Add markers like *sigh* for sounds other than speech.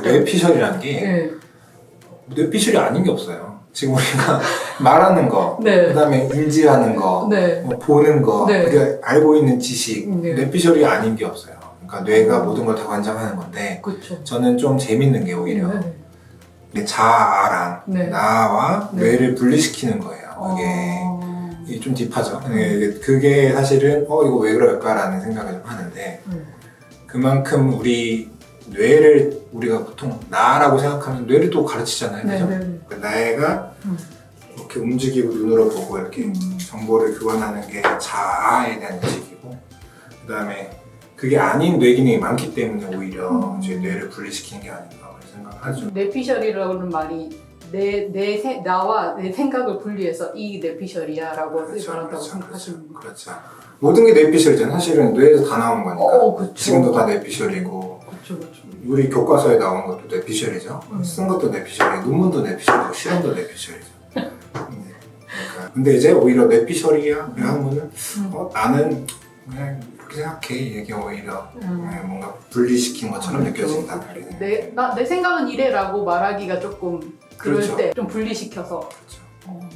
그러니까 뇌피셜이라는 게 네. 뇌피셜이 아닌 게 없어요. 지금 우리가 *laughs* 말하는 거, 네. 그다음에 인지하는 거, 네. 뭐 보는 거, 네. 우리가 알고 있는 지식, 네. 뇌피셜이 아닌 게 없어요. 그러니까 뇌가 음. 모든 걸 다 관장하는 건데 그렇죠. 저는 좀 재밌는 게 오히려 네. 내 자아랑 네. 나와 네. 뇌를 분리시키는 거예요. 그게 어... 이게 좀 딥하죠. 네, 그게 사실은 어 이거 왜 그럴까라는 생각을 좀 하는데 음. 그만큼 우리 뇌를 우리가 보통 나라고 생각하면 뇌를 또 가르치잖아요. 네, 그죠? 네, 네. 그 나가 음. 이렇게 움직이고 눈으로 보고 이렇게 음. 정보를 교환하는 게 자아에 대한 인식이고 그다음에 그게 아닌 뇌 기능이 많기 때문에 오히려 음. 이제 뇌를 분리시키는 게 아닌가 그런 생각을 하죠. 뇌피셜이라는 말이 내, 내 세, 나와 내 생각을 분리해서 이 뇌피셜이야라고 그렇죠, 말한다고 그렇죠, 생각하시는 거예요. 그렇죠. 모든 게 뇌피셜이잖아요. 사실은 뇌에서 다 나온 거니까. 어, 그렇죠. 지금도 다 뇌피셜이고 그렇죠, 그렇죠. 우리 교과서에 나온 것도 뇌피셜이죠. 음. 쓴 것도 뇌피셜이고 논문도 뇌피셜이고 실험도 뇌피셜이죠. 네. 그러니까 근데 이제 오히려 뇌피셜이야 하면은 음. 어, 나는 그냥 이렇게 생각해 이게 오히려 음. 네, 뭔가 분리시킨 것처럼 그렇죠. 느껴진다. 내, 나, 내 생각은 이래라고 말하기가 조금 그럴 그렇죠. 때좀 분리시켜서 그렇죠. 어,